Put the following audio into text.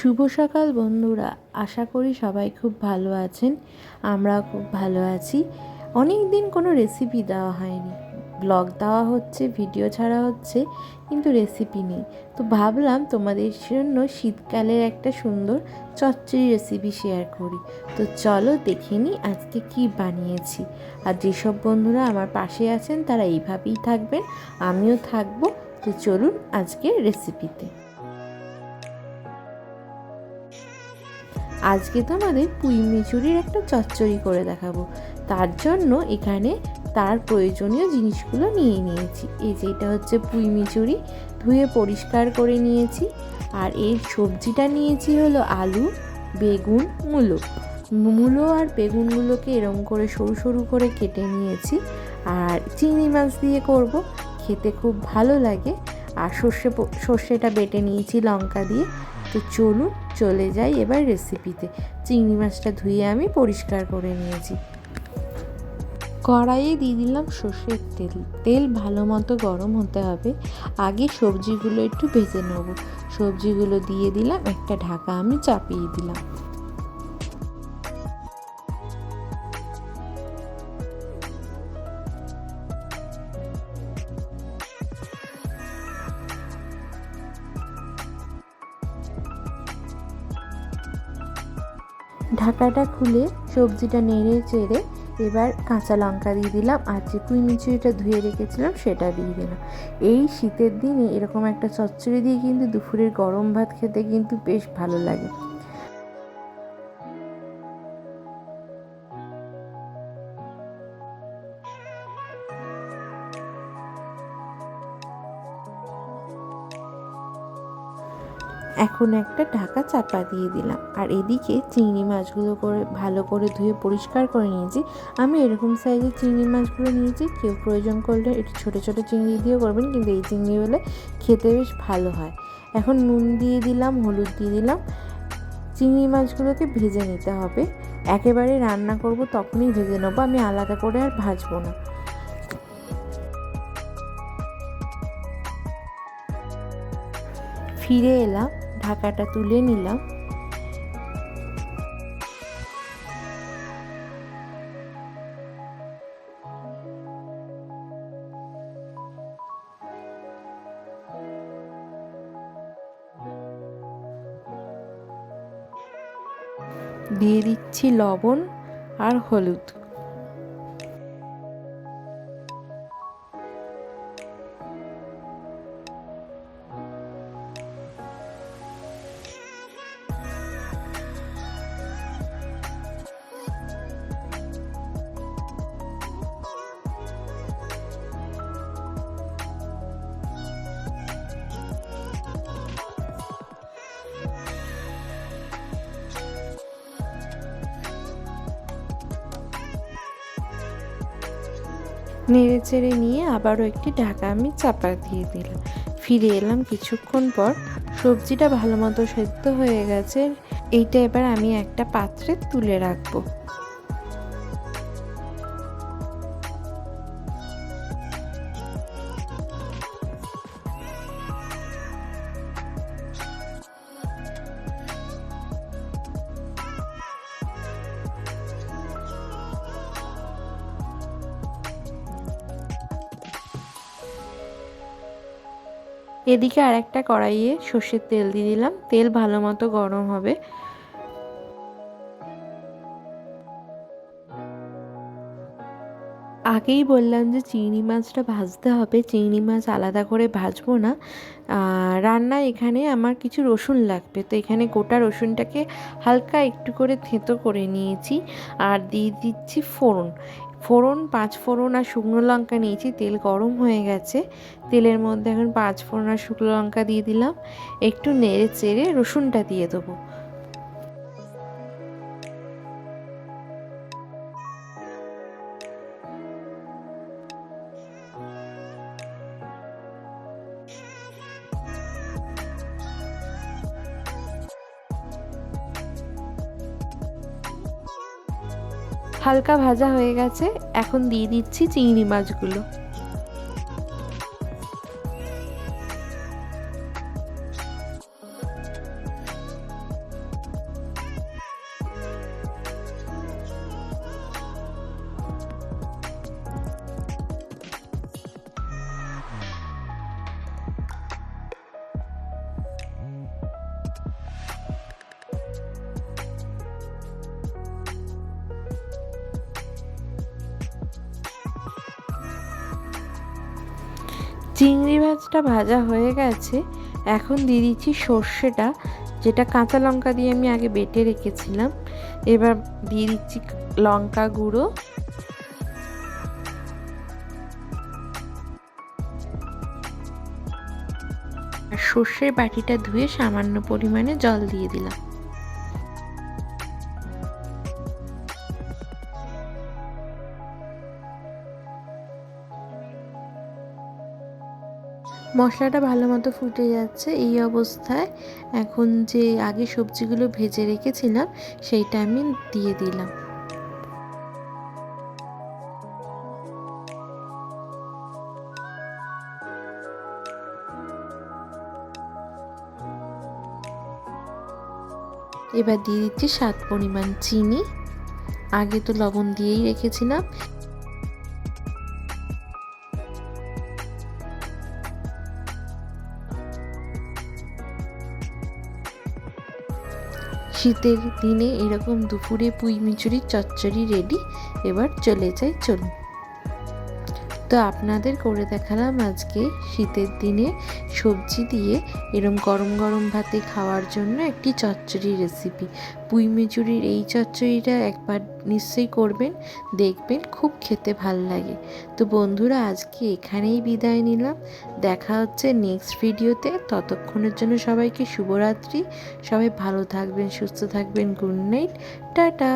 শুভ সকাল বন্ধুরা। আশা করি সবাই খুব ভালো আছেন। আমরা খুব ভালো আছি। অনেক দিন কোনো রেসিপি দেওয়া হয়নি। ব্লগ দেওয়া হচ্ছে ভিডিও ছাড়া হচ্ছে, কিন্তু রেসিপি নেই। তো ভাবলাম তোমাদের জন্য শীতকালের একটা সুন্দর চচ্চড়ি রেসিপি শেয়ার করি। তো চলো দেখে নিই আজকে কি বানিয়েছি। আর যেসব বন্ধুরা আমার পাশে আছেন, তারা এইভাবেই থাকবেন, আমিও থাকব। তো চলুন আজকের রেসিপিতে আজকে তোমাদের পুঁই মিচুরির একটা চচ্চড়ি করে দেখাবো। তার জন্য এখানে তার প্রয়োজনীয় জিনিসগুলো নিয়ে নিয়েছি। এই যে এটা হচ্ছে পুঁই মিচুরি ধুয়ে পরিষ্কার করে নিয়েছি। আর এর সবজিটা নিয়েছি হলো আলু, বেগুন, মূলো। মূলো আর বেগুনগুলোকে এরম করে সরু সরু করে কেটে নিয়েছি। আর চিংড়ি মাছ দিয়ে করব, খেতে খুব ভালো লাগে। আর সর্ষে সর্ষেটা বেটে নিয়েছি লঙ্কা দিয়ে। তো চলুন চলে যাই এবার রেসিপিতে চিংড়ি মাছটা ধুয়ে আমি পরিষ্কার করে নিয়েছি। কড়াইয়ে দিয়ে দিলাম সর্ষের তেল। তেল ভালো মতো গরম হতে হবে। আগে সবজিগুলো একটু ভেজে নেব। সবজিগুলো দিয়ে দিলাম, একটা ঢাকা আমি চাপিয়ে দিলাম। ঢাকাটা খুলে সবজিটা নেড়ে চেড়ে এবার কাঁচা লঙ্কা দিয়ে দিলাম আর যে কুই মিচুরিটা ধুয়ে রেখেছিলাম সেটা দিয়ে দিলাম। এই শীতের দিনে এরকম একটা চচ্চড়ি দিয়ে কিন্তু দুপুরের গরম ভাত খেতে কিন্তু বেশ ভালো লাগে। এখন একটা ঢাকা চাপা দিয়ে দিলাম। আর এদিকে চিংড়ি মাছগুলো করে ভালো করে ধুয়ে পরিষ্কার করে নিয়েছি। আমি এরকম সাইজের চিংড়ি মাছগুলো নিয়েছি, কেউ প্রয়োজন করলে একটু ছোটো ছোটো চিংড়ি দিয়েও করবেন, কিন্তু এই চিংড়ি হলে খেতে বেশ ভালো হয়। এখন নুন দিয়ে দিলাম, হলুদ দিয়ে দিলাম। চিংড়ি মাছগুলোকে ভেজে নিতে হবে। একেবারে রান্না করব তখনই ভেজে নেব, আমি আলাদা করে আর ভাজবো না। ফিরে এলাম। ঢাকাটা তুলে নিলাম। দিয়ে দিচ্ছি লবণ আর হলুদ। নেড়ে চেড়ে নিয়ে আবারও একটি ঢাকা আমি চাপা দিয়ে দিলাম। ফিরে এলাম কিছুক্ষণ পর, সবজিটা ভালো মতো সেদ্ধ হয়ে গেছে। এইটা এবার আমি একটা পাত্রে তুলে রাখব। এদিকে আর একটা কড়াইয়ে সর্ষের তেল দিয়ে দিলাম। তেল ভালো মতো গরম হবে। আগেই বললাম যে চিংড়ি মাছটা ভাজতে হবে। চিংড়ি মাছ আলাদা করে ভাজবো না। রান্না এখানে আমার কিছু রসুন লাগবে। তো এখানে গোটা রসুনটাকে হালকা একটু করে থেঁতো করে নিয়েছি। আর দিয়ে দিচ্ছি ফোড়ন। ফোড়ন, পাঁচ ফোড়ন আর শুকনো লঙ্কা নিয়েছি। তেল গরম হয়ে গেছে। তেলের মধ্যে এখন পাঁচ ফোড়ন আর শুকনো লঙ্কা দিয়ে দিলাম। একটু নেড়ে চেড়ে রসুনটা দিয়ে দেবো। হালকা ভাজা হয়ে গেছে এখন দিয়ে দিচ্ছি চিংড়ি মাছগুলো। চিংড়ি মাছটা ভাজা হয়ে গেছে। এখন দিয়ে দিচ্ছি সর্ষেটা, যেটা কাঁচা লঙ্কা দিয়ে আমি আগে বেটে রেখেছিলাম। এবার দিয়ে দিচ্ছি লঙ্কা গুঁড়ো। আর সর্ষের বাটিটা ধুয়ে সামান্য পরিমাণে জল দিয়ে দিলাম। মশলাটা ভালো মতো ফুটে যাচ্ছে এই অবস্থায়। এখন যে আগে সবজিগুলো ভেজে রেখেছিলাম, সেইটা আমি দিয়ে দিলাম। এবার দিয়ে দিচ্ছি স্বাদ পরিমাণ চিনি। আগে তো লবণ দিয়েই রেখেছিলাম শীতের দিনে এরকম দুপুরে পুঁই মিচুরির চচ্চড়ি রেডি এবার চলে যাই চলুন। তো আপনাদের করে দেখালাম আজকে শীতের দিনে সবজি দিয়ে এরম গরম গরম ভাতে খাওয়ার জন্য একটি চচ্চড়ি রেসিপি পুঁই মিচুরির এই চচ্চড়িটা একবার নিশ্চয়ই করবেন, দেখবেন খুব খেতে ভালো লাগে। তো বন্ধুরা, আজকে এখানেই বিদায় নিলাম। দেখা হচ্ছে নেক্সট ভিডিওতে ততক্ষণের জন্য সবাইকে শুভরাত্রি। সবাই ভালো থাকবেন, সুস্থ থাকবেন। Good night. টাটা।